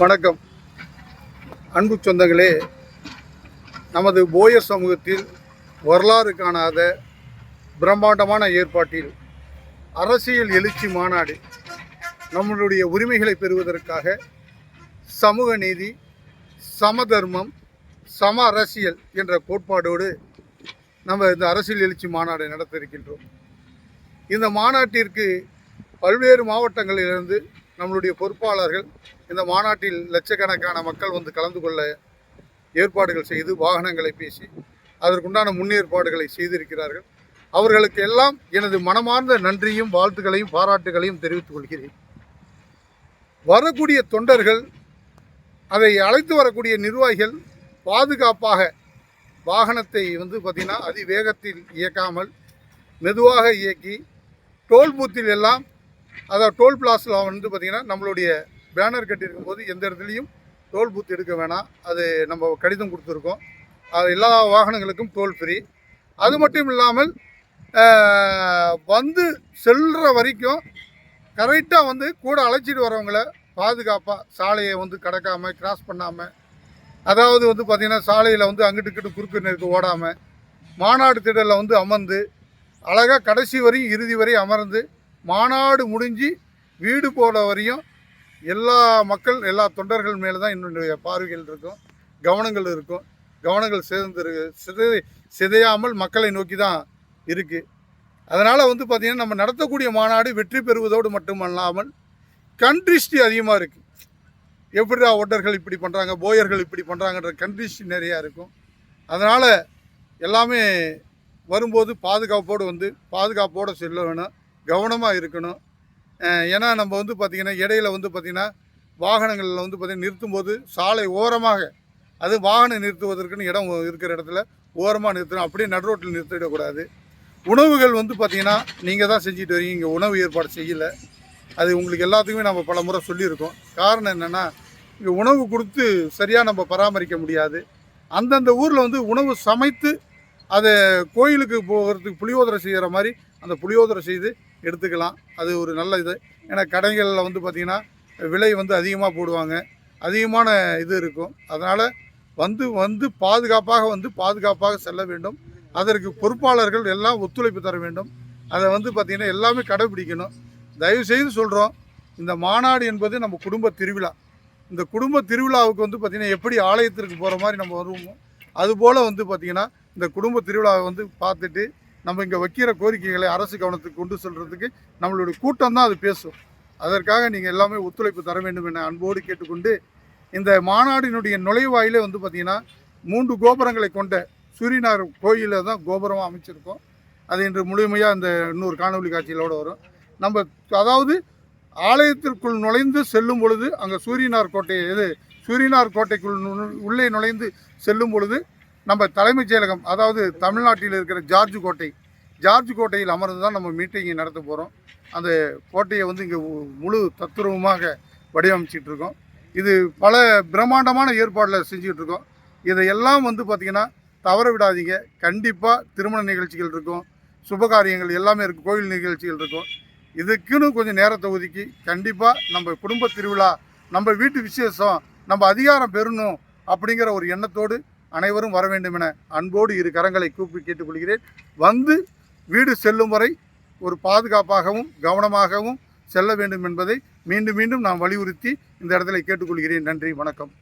வணக்கம். அன்பு சொந்தங்களே நமது போய சமூகத்தில் வரலாறு காணாத பிரம்மாண்டமான ஏற்பாட்டில் அரசியல் எழுச்சி மாநாடு நம்மளுடைய உரிமைகளை பெறுவதற்காக சமூக நீதி சமதர்மம் சம அரசியல் என்ற கோட்பாடோடு நம்ம இந்த அரசியல் எழுச்சி மாநாடு நடத்த இருக்கின்றோம் இந்த மாநாட்டிற்கு பல்வேறு மாவட்டங்களிலிருந்து நம்மளுடைய பொறுப்பாளர்கள் இந்த மாநாட்டில் லட்சக்கணக்கான மக்கள் வந்து கலந்து கொள்ள ஏற்பாடுகள் செய்து வாகனங்களை பேசி அதற்குண்டான முன்னேற்பாடுகளை செய்திருக்கிறார்கள். அவர்களுக்கு எல்லாம் எனது மனமார்ந்த நன்றியும் வாழ்த்துக்களையும் பாராட்டுகளையும் தெரிவித்துக் கொள்கிறேன். வரக்கூடிய தொண்டர்கள் அதை அழைத்து வரக்கூடிய நிர்வாகிகள் பாதுகாப்பாக வாகனத்தை வந்து பார்த்திங்கன்னா அதிவேகத்தில் இயக்காமல் மெதுவாக இயக்கி டோல் பூத்தில் எல்லாம் அதாவது டோல் பிளாஸில் வந்து பார்த்திங்கன்னா நம்மளுடைய பேனர் கட்டியிருக்கும் போது எந்த இடத்துலையும் டோல் பூத் எடுக்க வேணாம். அது நம்ம கடிதம் கொடுத்துருக்கோம். அது எல்லா வாகனங்களுக்கும் டோல் ஃப்ரீ அது மட்டும் இல்லாமல் வந்து செல்கிற வரைக்கும் கரெக்டாக வந்து கூட அழைச்சிட்டு வரவங்கள பாதுகாப்பாக சாலையை வந்து கடக்காமல் கிராஸ் பண்ணாமல் அதாவது வந்து பார்த்திங்கன்னா சாலையில் வந்து அங்கிட்டு இங்கிட்டு குறுக்கு நெருக்கு ஓடாமல் மாநாடு திடலில் வந்து அமர்ந்து அழகாக கடைசி வரையும் இறுதி வரையும் அமர்ந்து மாநாடு முடிஞ்சு வீடு போகிற வரையும் எல்லா மக்கள் எல்லா தொண்டர்கள் மேலே தான் என்னுடைய பார்வைகள் இருக்கும் கவனங்கள் இருக்கும். கவனங்கள் சேர்ந்து சிதை சிதையாமல் மக்களை நோக்கி தான் இருக்குது அதனால் வந்து பார்த்திங்கன்னா நம்ம நடத்தக்கூடிய மாநாடு வெற்றி பெறுவதோடு மட்டுமல்லாமல் கண்ட்ரிஸ்டி அதிகமாக இருக்குது எப்படிடா ஒட்டர்கள் இப்படி பண்ணுறாங்க போயர்கள் இப்படி பண்ணுறாங்கன்ற கண்ட்ரிஸ்டி நிறையா இருக்கும். அதனால் எல்லாமே வரும்போது பாதுகாப்போடு வந்து பாதுகாப்போடு செல்ல வேணும் கவனமாக இருக்கணும். ஏன்னா நம்ம வந்து பார்த்திங்கன்னா இடையில வந்து பார்த்திங்கன்னா வாகனங்களில் வந்து பார்த்திங்கன்னா நிறுத்தும்போது சாலை ஓரமாக அது வாகனம் நிறுத்துவதற்குன்னு இடம் இருக்கிற இடத்துல ஓரமாக நிறுத்தணும். அப்படியே நடு ரோட்டில் நிறுத்திடக்கூடாது. உணவுகள் வந்து பார்த்திங்கன்னா நீங்கள் தான் செஞ்சுட்டு வரீங்க. இங்கே உணவு ஏற்பாடு செய்யலை. அது உங்களுக்கு எல்லாத்துக்குமே நம்ம பல முறை சொல்லியிருக்கோம். காரணம் என்னென்னா இங்கே உணவு கொடுத்து சரியாக நம்ம பராமரிக்க முடியாது. அந்தந்த ஊரில் வந்து உணவு சமைத்து அதை கோயிலுக்கு போகிறதுக்கு புளியோதரை செய்கிற மாதிரி அந்த புளியோதரை செய்து எடுத்துக்கலாம். அது ஒரு நல்ல இது. ஏன்னா கடைகளில் வந்து பார்த்திங்கன்னா விலை வந்து அதிகமாக போடுவாங்க. அதிகமான இது இருக்கும். அதனால் வந்து வந்து பாதுகாப்பாக வந்து பாதுகாப்பாக செல்ல வேண்டும். அதற்கு பொறுப்பாளர்கள் எல்லாம் ஒத்துழைப்பு தர வேண்டும். அதை வந்து பார்த்திங்கன்னா எல்லாமே கடைபிடிக்கணும். தயவுசெய்து சொல்கிறோம் இந்த மாநாடு என்பது நம்ம குடும்ப திருவிழா. இந்த குடும்ப திருவிழாவுக்கு வந்து பார்த்திங்கன்னா எப்படி ஆலயத்திற்கு போகிற மாதிரி நம்ம வருவோமோ அதுபோல் வந்து பார்த்திங்கன்னா இந்த குடும்ப திருவிழாவை வந்து பார்த்துட்டு நம்ம இங்கே வைக்கிற கோரிக்கைகளை அரசு கவனத்துக்கு கொண்டு செல்கிறதுக்கு நம்மளுடைய கூட்டம் தான் அது பேசும். அதற்காக நீங்கள் எல்லாமே ஒத்துழைப்பு தர வேண்டும் என அன்போடு கேட்டுக்கொண்டு இந்த மாநாடினுடைய நுழைவாயிலே வந்து பார்த்திங்கன்னா மூன்று கோபுரங்களை கொண்ட சூரியனார் கோயிலில் தான் கோபுரமாக அமைச்சிருக்கோம். அது இன்று முழுமையாக இந்த இன்னொரு காணொலி காட்சிகளோடு வரும். நம்ம அதாவது ஆலயத்திற்குள் நுழைந்து செல்லும் பொழுது அங்கே சூரியனார் கோட்டை இது சூரியனார் கோட்டைக்குள் உள்ளே நுழைந்து செல்லும் பொழுது நம்ம தலைமைச் செயலகம் அதாவது தமிழ்நாட்டில் இருக்கிற ஜார்ஜ் கோட்டை ஜார்ஜ் கோட்டையில் அமர்ந்து தான் நம்ம மீட்டிங்கை நடத்த போகிறோம் அந்த கோட்டையை வந்து இங்கே முழு தத்துருவமாக வடிவமைச்சிட்டு இருக்கோம். இது பல பிரம்மாண்டமான ஏற்பாடில் செஞ்சுக்கிட்டு இருக்கோம். இதையெல்லாம் வந்து பார்த்திங்கன்னா தவற விடாதீங்க. கண்டிப்பாக திருமண நிகழ்ச்சிகள் இருக்கும். சுபகாரியங்கள் எல்லாமே இருக்கும். கோயில் நிகழ்ச்சிகள் இருக்கும். இதுக்குன்னு கொஞ்சம் நேரத்தை ஒதுக்கி கண்டிப்பாக நம்ம குடும்ப திருவிழா நம்ம வீட்டு விசேஷம் நம்ம அதிகாரம் பெறணும் அப்படிங்கிற ஒரு எண்ணத்தோடு அனைவரும் வர வேண்டும் என அன்போடு இரு கரங்களை கூப்பி கேட்டுக்கொள்கிறேன். வந்து வீடு செல்லும் வரை ஒரு பாதுகாப்பாகவும் கவனமாகவும் செல்ல வேண்டும் என்பதை மீண்டும் மீண்டும் நான் வலியுறுத்தி இந்த இடத்துல கேட்டுக்கொள்கிறேன். நன்றி வணக்கம்.